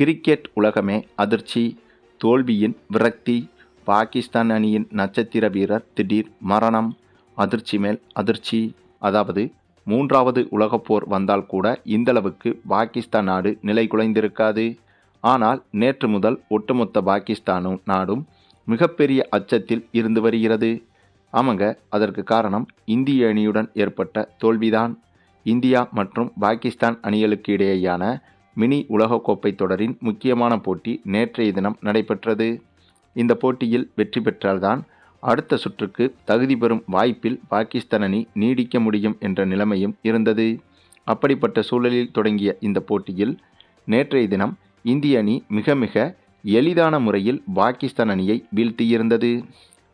Cricket உலகமே அதிர்ச்சி தோல்வியின் விரக்தி பாகிஸ்தான் அணியின் நட்சத்திர வீரர் திடீர் மரணம் அதிர்ச்சி மேல் அதிர்ச்சி. அதாவது மூன்றாவது உலகப்போர் வந்தால் கூட இந்தளவுக்கு பாகிஸ்தான் நாடு நிலை குலைந்திருக்காது. ஆனால் நேற்று முதல் ஒட்டுமொத்த பாகிஸ்தானும் நாடும் மிகப்பெரிய அச்சத்தில் இருந்து வருகிறது. ஆமாங்க அதற்கு காரணம் இந்திய அணியுடன் ஏற்பட்ட தோல்விதான். இந்தியா மற்றும் பாகிஸ்தான் அணிகளுக்கு இடையேயான மினி உலகக்கோப்பை தொடரின் முக்கியமான போட்டி நேற்றைய தினம் நடைபெற்றது. இந்த போட்டியில் வெற்றி பெற்றால்தான் அடுத்த சுற்றுக்கு தகுதி பெறும் வாய்ப்பில் பாகிஸ்தான் அணி நீடிக்க முடியும் என்ற நிலைமையும் இருந்தது. அப்படிப்பட்ட சூழலில் தொடங்கிய இந்த போட்டியில் நேற்றைய தினம் இந்திய அணி மிக மிக எளிதான முறையில் பாகிஸ்தான் அணியை வீழ்த்தியிருந்தது.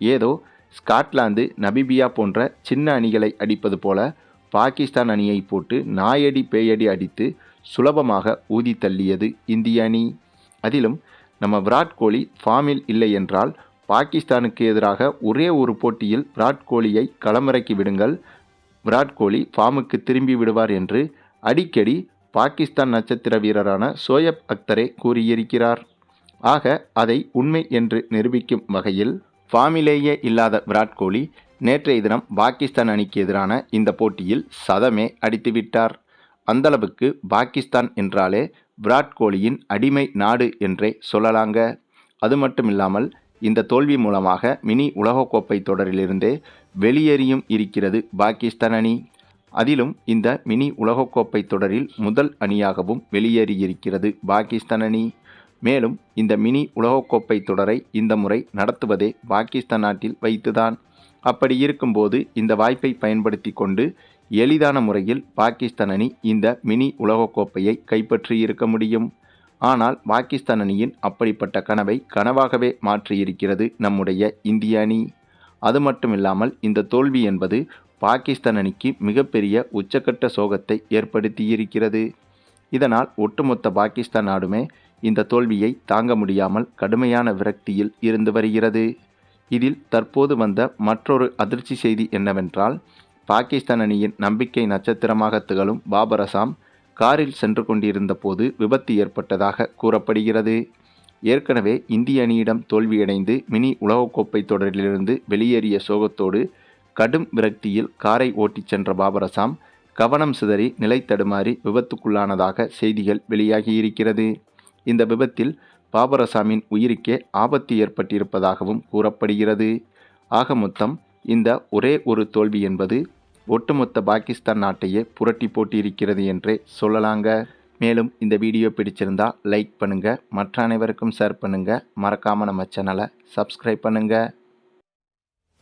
ஏதோ ஸ்காட்லாந்து நபிபியா போன்ற சின்ன அணிகளை அடிப்பது போல பாகிஸ்தான் அணியை போட்டு நாயடி பேயடி அடித்து சுலபமாக ஊதி தள்ளியது இந்திய அணி. அதிலும் நம்ம விராட் கோலி ஃபார்மில் இல்லை என்றால் பாகிஸ்தானுக்கு எதிராக ஒரே ஒரு போட்டியில் விராட் கோலியை களமிறக்கி விடுங்கள். விராட் கோலி ஃபார்முக்கு திரும்பி விடுவார் என்று அடிக்கடி பாகிஸ்தான் நட்சத்திர வீரரான சோயப் அக்தரே கூறியிருக்கிறார். ஆக அதை உண்மை என்று நிரூபிக்கும் வகையில் ஃபார்மிலேயே இல்லாத விராட் கோலி நேற்றைய தினம் பாகிஸ்தான் அணிக்கு எதிரான இந்த போட்டியில் சதமே அடித்துவிட்டார் அந்தளவுக்கு பாகிஸ்தான் என்றாலே விராட் கோலியின் அடிமை நாடு என்றே சொல்லலாங்க. அது மட்டும் இல்லாமல் இந்த தோல்வி மூலமாக மினி உலகக்கோப்பை தொடரிலிருந்தே வெளியேறியும் இருக்கிறது பாகிஸ்தான் அணி. அதிலும் இந்த மினி உலகக்கோப்பை தொடரில் முதல் அணியாகவும் வெளியேறியிருக்கிறது பாகிஸ்தான் அணி. மேலும் இந்த மினி உலகக்கோப்பை தொடரை இந்த முறை நடத்துவதே பாகிஸ்தான் நாட்டில் வைத்துதான். அப்படி இருக்கும்போது இந்த வாய்ப்பை பயன்படுத்தி கொண்டு எளிதான முறையில் பாகிஸ்தான் அணி இந்த மினி உலகக்கோப்பையை கைப்பற்றி இருக்க முடியும். ஆனால் பாகிஸ்தான் அணியின் அப்படிப்பட்ட கனவை கனவாகவே மாற்றியிருக்கிறது நம்முடைய இந்திய அணி. அது மட்டும் இல்லாமல் இந்த தோல்வி என்பது பாகிஸ்தான் அணிக்கு மிகப்பெரிய உச்சக்கட்ட சோகத்தை ஏற்படுத்தியிருக்கிறது. இதனால் ஒட்டுமொத்த பாகிஸ்தான் நாடுமே இந்த தோல்வியை தாங்க முடியாமல் கடுமையான விரக்தியில் இருந்து வருகிறது. இதில் தற்போது வந்த மற்றொரு அதிர்ச்சி செய்தி என்னவென்றால் பாகிஸ்தான் அணியின் நம்பிக்கை நட்சத்திரமாக திகழும் பாபர் அசாம் காரில் சென்று கொண்டிருந்த போது விபத்து ஏற்பட்டதாக கூறப்படுகிறது. ஏற்கனவே இந்திய அணியிடம் தோல்வியடைந்து மினி உலகக்கோப்பை தொடரிலிருந்து வெளியேறிய சோகத்தோடு கடும் விரக்தியில் காரை ஓட்டிச் சென்ற பாபர் அசாம் கவனம் சிதறி நிலை தடுமாறி விபத்துக்குள்ளானதாக செய்திகள் வெளியாகியிருக்கிறது. இந்த விபத்தில் பாபரசாமின் உயிருக்கே ஆபத்து ஏற்பட்டிருப்பதாகவும் கூறப்படுகிறது. ஆக மொத்தம் இந்த ஒரே ஒரு தோல்வி என்பது ஒட்டுமொத்த பாகிஸ்தான் நாட்டையே புரட்டி போட்டியிருக்கிறது என்றே சொல்லலாங்க. மேலும் இந்த வீடியோ பிடிச்சிருந்தா லைக் பண்ணுங்கள் மற்ற அனைவருக்கும் ஷேர் பண்ணுங்கள் மறக்காமல் நம்ம சேனலை சப்ஸ்கிரைப் பண்ணுங்கள்